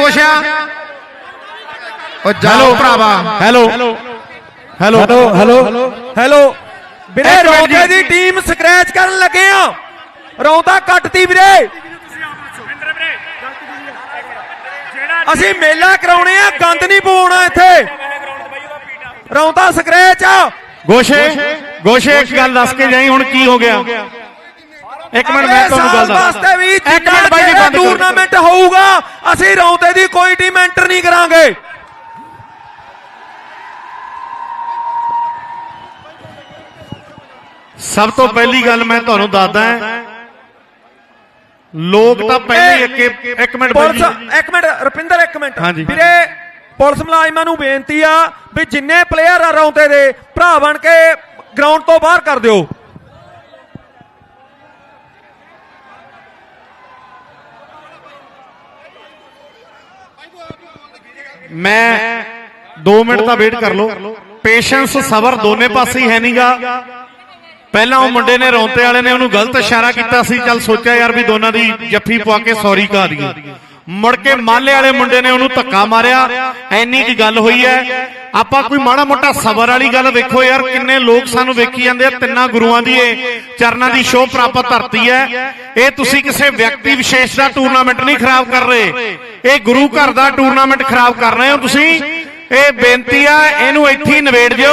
ਕੁਛ ਆ? ਉਹ ਜਾਓ ਭਰਾਵਾ। ਹੈਲੋ ਹੈਲੋ ਹੈਲੋ ਹੈਲੋ ਵੀਰੇ ਮਿੰਟ ਜੀ। ਰੌਂਦੇ ਦੀ ਟੀਮ ਸਕ੍ਰੈਚ ਕਰਨ ਲੱਗੇ ਆ। ਰੌਂਦਾ ਕੱਟਤੀ ਵੀਰੇ। ਅਸੀਂ ਮੇਲਾ ਕਰਾਉਣੇ ਆ ਗੰਦ ਨਹੀਂ ਪਵਾਉਣਾ ਇੱਥੇ। ਰੌਂਦਾ ਸਕ੍ਰੈਚ ਆ। ਗੋਸ਼ੇ ਗੋਸ਼ੇ ਇੱਕ ਗੱਲ ਦੱਸ ਕੇ ਜਾਈ ਹੁਣ ਕੀ ਹੋ ਗਿਆ? ਇੱਕ ਮਿੰਟ ਮੈਂ ਤੁਹਾਨੂੰ ਗੱਲ ਸਾਲ ਵਾਸਤੇ ਵੀ ਦੱਸ ਇੱਕ ਮਿੰਟ ਬਾਈ ਜੀ ਬੰਦ ਟੂਰਨਾਮੈਂਟ ਹੋਊਗਾ ਅਸੀਂ ਰੌਂਦੇ ਦੀ ਕੋਈ ਟੀਮ ਐਂਟਰ ਨਹੀਂ ਕਰਾਂਗੇ। ਸਭ ਤੋਂ ਪਹਿਲੀ ਗੱਲ ਮੈਂ ਤੁਹਾਨੂੰ ਦੱਸਦਾ ਲੋਕ ਤਾਂ ਪਹਿਲੇ ਇੱਕ ਇੱਕ ਮਿੰਟ ਬਾਈ ਪੁਲਿਸ ਜੀ ਇੱਕ ਮਿੰਟ ਰੁਪਿੰਦਰ ਇੱਕ ਮਿੰਟ। ਹਾਂਜੀ। ਵੀਰੇ ਪੁਲਿਸ ਮੁਲਾਜ਼ਮਾਂ ਨੂੰ ਬੇਨਤੀ ਆ ਵੀ ਜਿੰਨੇ ਪਲੇਅਰ ਆ ਰੌਂਦੇ ਦੇ ਭਰਾ ਬਣ ਕੇ ਗਰਾਊਂਡ ਤੋਂ ਬਾਹਰ ਕਰ ਦਿਓ। ਮੈਂ 2 ਮਿੰਟ ਦਾ ਵੇਟ ਕਰ ਲਓ। ਪੇਸ਼ੈਂਸ ਸਬਰ ਦੋਨੇ ਪਾਸੇ ਹੀ ਹੈ ਨਹੀਂਗਾ ਪਹਿਲਾਂ ਉਹ ਮੁੰਡੇ ਨੇ ਰੌਂਤੇ ਵਾਲੇ ਨੇ ਉਹਨੂੰ ਗਲਤ ਇਸ਼ਾਰਾ ਕੀਤਾ ਸੀ, ਚੱਲ ਸੋਚਿਆ ਯਾਰ ਵੀ ਦੋਨਾਂ ਦੀ ਜੱਫੀ ਪਵਾ ਕੇ ਸੌਰੀ ਕਹਾ ਦਈਏ। ਮੁੜ ਕੇ ਮਾਲੇ ਵਾਲੇ ਮੁੰਡੇ ਨੇ ਉਹਨੂੰ ਧੱਕਾ ਮਾਰਿਆ। ਐਨੀ ਕੀ ਗੱਲ ਹੋਈ ਹੈ? ਆਪਾਂ ਕੋਈ ਮਾੜਾ ਮੋਟਾ ਸਬਰ ਵਾਲੀ ਗੱਲ ਵੇਖੋ ਯਾਰ, ਕਿੰਨੇ ਲੋਕ ਸਾਨੂੰ ਵੇਖੀ ਜਾਂਦੇ ਆ, ਤਿੰਨਾਂ ਗੁਰੂਆਂ ਦੀ ਇਹ ਚਰਨਾਂ ਦੀ ਸ਼ੋਅ ਪ੍ਰਾਪਤ ਧਰਤੀ ਹੈ। ਇਹ ਤੁਸੀਂ ਕਿਸੇ ਵਿਅਕਤੀ ਵਿਸ਼ੇਸ਼ ਦਾ ਟੂਰਨਾਮੈਂਟ ਨਹੀਂ ਖਰਾਬ ਕਰ ਰਹੇ। ਇਹ ਗੁਰੂ ਘਰ ਦਾ ਟੂਰਨਾਮੈਂਟ ਖਰਾਬ ਕਰ ਰਹੇ ਹੋ ਤੁਸੀਂ। ਇਹ ਬੇਨਤੀ ਆ, ਇਹਨੂੰ ਇੱਥੇ ਹੀ ਨਿਬੇੜ ਦਿਓ।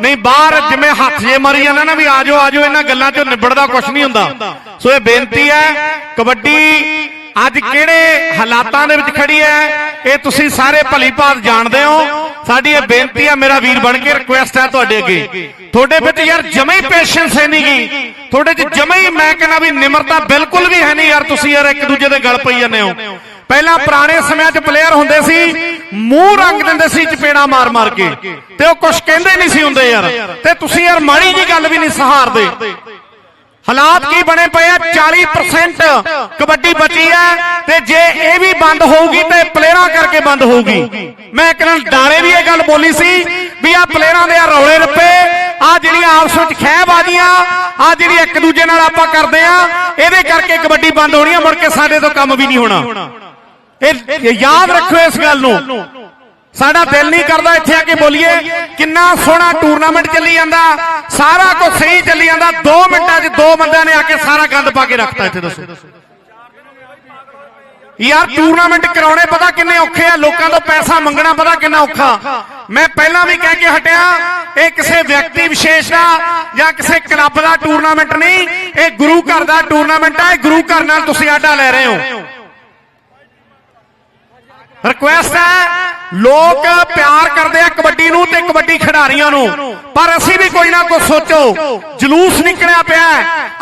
ਨਹੀਂ, ਬਾਹਰ ਜਿਵੇਂ ਹੱਥ ਜੇ ਮਾਰੀ ਜਾਂਦਾ ਨਾ ਵੀ ਆਜੋ ਆਜੋ ਇਹਨਾਂ ਗੱਲਾਂ ਚੋਂ ਨਿਬੜਦਾ ਕੁਝ ਨਹੀਂ ਹੁੰਦਾ। ਸੋ ਇਹ ਬੇਨਤੀ ਹੈ, ਕਬੱਡੀ ਅੱਜ ਕਿਹੜੇ ਹਾਲਾਤਾਂ ਦੇ ਵਿੱਚ ਖੜੀ ਹੈ? ਇਹ ਤੁਸੀਂ ਸਾਰੇ ਭਲੀ ਭਾਤ ਜਾਣਦੇ ਹੋ। ਸਾਡੀ ਇਹ ਬੇਨਤੀ ਹੈ ਮੇਰਾ ਵੀਰ ਬਣ ਕੇ ਰਿਕੁਐਸਟ ਹੈ ਤੁਹਾਡੇ ਅੱਗੇ। ਤੁਹਾਡੇ ਵਿੱਚ ਯਾਰ ਜਮੇ ਹੀ ਪੇਸ਼ੈਂਸ ਹੈ ਨਹੀਂਗੀ ਤੁਹਾਡੇ 'ਚ ਜਮੇ ਹੀ ਮੈਂ ਕਹਿੰਦਾ ਵੀ ਨਿਮਰਤਾ ਬਿਲਕੁਲ ਵੀ ਹੈ ਨਹੀਂ ਯਾਰ ਤੁਸੀਂ ਯਾਰ ਇੱਕ ਦੂਜੇ ਦੇ ਗਲ ਪਈ ਜਾਂਦੇ ਹੋ। ਪਹਿਲਾਂ ਪੁਰਾਣੇ ਸਮਿਆਂ 'ਚ ਪਲੇਅਰ ਹੁੰਦੇ ਸੀ ਮੂੰਹ ਰੰਗ ਦਿੰਦੇ ਸੀ ਚਪੇੜਾ ਮਾਰ-ਮਾਰ ਕੇ। ਤੇ ਉਹ ਕੁਝ ਕਹਿੰਦੇ ਨਹੀਂ ਸੀ ਹੁੰਦੇ ਯਾਰ। ਤੇ ਤੁਸੀਂ ਯਾਰ ਮਾੜੀ ਜੀ ਗੱਲ ਵੀ ਨਹੀਂ ਸਹਾਰਦੇ। ਹਾਲਾਤ ਕੀ ਬਣੇ ਪਏ ਆ? 40% ਕਬੱਡੀ ਬਚੀ ਹੈ ਤੇ ਜੇ ਇਹ ਵੀ ਬੰਦ ਹੋਊਗੀ ਤੇ ਪਲੇਅਰਾਂ ਕਰਕੇ ਬੰਦ ਹੋਊਗੀ। ਮੈਂ ਇੱਕ ਨਾਲ ਡਾਰੇ ਵੀ ਇਹ ਗੱਲ ਬੋਲੀ ਸੀ ਵੀ ਆ ਪਲੇਅਰਾਂ ਦੇ ਆ ਰੌਲੇ ਰੱਪੇ ਆ ਜਿਹੜੀਆਂ ਆਪਸ ਵਿੱਚ ਖਹਿਬਾਜ਼ੀਆਂ ਆ ਜਿਹੜੀ ਇੱਕ ਦੂਜੇ ਨਾਲ ਆਪਾਂ ਕਰਦੇ ਆ, ਇਹਦੇ ਕਰਕੇ ਕਬੱਡੀ ਬੰਦ ਹੋਣੀ ਆ, ਮੁੜ ਕੇ ਸਾਡੇ ਤੋਂ ਕੰਮ ਵੀ ਨਹੀਂ ਹੋਣਾ। ਇਹ ਯਾਦ ਰੱਖੋ ਇਸ ਗੱਲ ਨੂੰ। ਸਾਡਾ ਦਿਲ ਨਹੀਂ ਕਰਦਾ ਇੱਥੇ ਆ ਕੇ ਬੋਲੀਏ। ਕਿੰਨਾ ਸੋਹਣਾ ਟੂਰਨਾਮੈਂਟ ਚੱਲੀ ਜਾਂਦਾ। ਸਾਰਾ ਕੁਝ ਸਹੀ ਚੱਲੀ ਜਾਂਦਾ। 2 ਮਿੰਟਾਂ 'ਚ ਦੋ ਬੰਦਿਆਂ ਨੇ ਆ ਕੇ ਸਾਰਾ ਗੰਦ ਪਾ ਕੇ ਰੱਖਤਾ ਇੱਥੇ ਦੱਸੋ। ਯਾਰ ਟੂਰਨਾਮੈਂਟ ਕਰਾਉਣੇ ਪਤਾ ਕਿੰਨੇ ਔਖੇ ਆ। ਲੋਕਾਂ ਤੋਂ ਪੈਸਾ ਮੰਗਣਾ ਪਤਾ ਕਿੰਨਾ ਔਖਾ। ਮੈਂ ਪਹਿਲਾਂ ਵੀ ਕਹਿ ਕੇ ਹਟਿਆ ਇਹ ਕਿਸੇ ਵਿਅਕਤੀ ਵਿਸ਼ੇਸ਼ ਦਾ ਜਾਂ ਕਿਸੇ ਕਲੱਬ ਦਾ ਟੂਰਨਾਮੈਂਟ ਨਹੀਂ। ਇਹ ਗੁਰੂ ਘਰ ਦਾ ਟੂਰਨਾਮੈਂਟ ਹੈ ਇਹ ਗੁਰੂ ਘਰ ਨਾਲ ਤੁਸੀਂ ਆਡਾ ਲੈ ਰਹੇ ਹੋ। ਰਿਕੁਐਸਟ ਹੈ, ਲੋਕ ਪਿਆਰ ਕਰਦੇ ਆ ਕਬੱਡੀ ਨੂੰ ਤੇ ਕਬੱਡੀ ਖਿਡਾਰੀਆਂ ਨੂੰ। ਪਰ ਅਸੀਂ ਵੀ ਕੋਈ ਨਾ ਕੁਝ ਸੋਚੋ, ਜਲੂਸ ਨਿਕਲਿਆ ਪਿਆ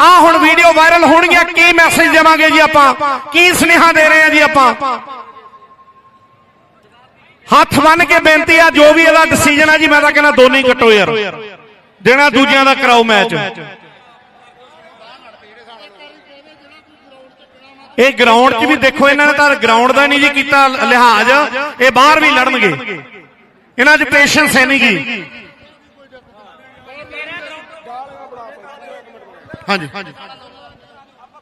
ਆ ਹੁਣ ਵੀਡੀਓ ਵਾਇਰਲ ਹੋਣਗੀਆਂ ਕੀ ਮੈਸੇਜ ਦੇਵਾਂਗੇ ਜੀ ਆਪਾਂ? ਕੀ ਸੁਨੇਹਾ ਦੇ ਰਹੇ ਆ ਜੀ ਆਪਾਂ? ਹੱਥ ਬੰਨ ਕੇ ਬੇਨਤੀ ਆ, ਜੋ ਵੀ ਇਹਦਾ ਡਿਸੀਜਨ ਆ ਜੀ, ਮੈਂ ਤਾਂ ਕਹਿੰਦਾ ਦੋਨੇ ਕੱਟੋ ਯਾਰ। ਜਿਹੜਾ ਦੂਜਿਆਂ ਦਾ ਕਰਾਓ ਮੈਚ ਇਹ ਗਰਾਊਂਡ 'ਚ ਵੀ ਦੇਖੋ ਇਹਨਾਂ ਨੇ ਤਾਂ ਗਰਾਊਂਡ ਦਾ ਨਹੀਂ ਜੀ ਕੀਤਾ ਲਿਹਾਜ਼, ਇਹ ਬਾਹਰ ਵੀ ਲੜਨਗੇ। ਇਹਨਾਂ 'ਚ ਪੇਸ਼ੈਂਸ ਹੈ ਨਹੀਂ ਗੀ ਹਾਂਜੀ।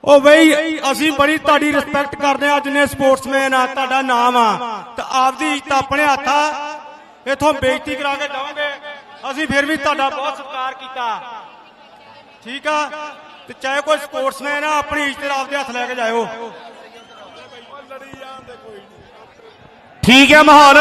ਉਹ ਬਈ, ਅਸੀਂ ਬੜੀ ਤੁਹਾਡੀ ਰਿਸਪੈਕਟ ਕਰਦੇ ਆ ਜਿੰਨੇ ਸਪੋਰਟਸਮੈਨ ਆ, ਤੁਹਾਡਾ ਨਾਮ ਆ। ਤੇ ਆਪਦੀ ਇੱਜ਼ਤ ਆਪਣੇ ਹੱਥ ਆ ਇਥੋਂ ਬੇਇੱਜ਼ਤੀ ਕਰਾ ਕੇ ਜਾਵਾਂਗੇ ਅਸੀਂ ਫਿਰ ਵੀ ਤੁਹਾਡਾ ਬਹੁਤ ਸਤਿਕਾਰ ਕੀਤਾ। ਠੀਕ ਆ? ਤੇ ਚਾਹੇ ਕੋਈ ਸਪੋਰਟਸਮੈਨ ਆ, ਆਪਣੀ ਇੱਜ਼ਤ ਆਪਦੇ ਹੱਥ ਲੈ ਕੇ ਜਾਇਓ। ਠੀਕ ਹੈ ਮਾਹੌਲ।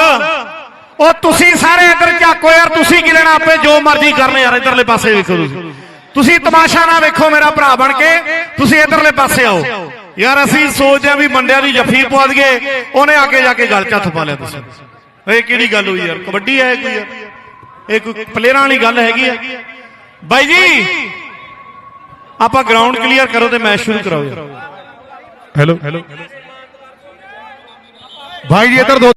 ਉਹ ਤੁਸੀਂ ਸਾਰੇ ਇੱਧਰ ਝਾਕੋ ਯਾਰ, ਤੁਸੀਂ ਕੀ ਲੈਣਾ ਆਪੇ, ਜੋ ਮਰਜ਼ੀ ਕਰਨ ਯਾਰ, ਇੱਧਰਲੇ ਪਾਸੇ ਵੇਖੋ ਤੁਸੀਂ। ਤੁਸੀਂ ਤਮਾਸ਼ਾ ਨਾ ਵੇਖੋ ਮੇਰਾ ਭਰਾ ਬਣ ਕੇ, ਤੁਸੀਂ ਇੱਧਰਲੇ ਪਾਸੇ ਆਓ। ਯਾਰ ਅਸੀਂ ਸੋਚਦੇ ਆ ਵੀ ਮੰਡਿਆਂ ਦੀ ਜੱਫੀ ਪਵਾ ਦਈਏ, ਉਹਨੇ ਆ ਕੇ ਜਾ ਕੇ ਗੱਲ ਚ ਹੱਥ ਪਾ ਲਿਆ ਤੁਸੀਂ। ਇਹ ਕਿਹੜੀ ਗੱਲ ਹੋਈ ਯਾਰ? ਕਬੱਡੀ ਹੈ ਕੋਈ ਯਾਰ? ਇਹ ਕੋਈ ਪਲੇਅਰਾਂ ਵਾਲੀ ਗੱਲ ਹੈਗੀ ਹੈ? ਬਾਈ ਜੀ ਆਪਾਂ ਗਰਾਊਂਡ ਕਲੀਅਰ ਕਰੋ ਤੇ ਮੈਚ ਸ਼ੁਰੂ ਕਰਾਓ ਹੈਲੋ ਭਾਈ ਜੀ ਇੱਧਰ ਦੋ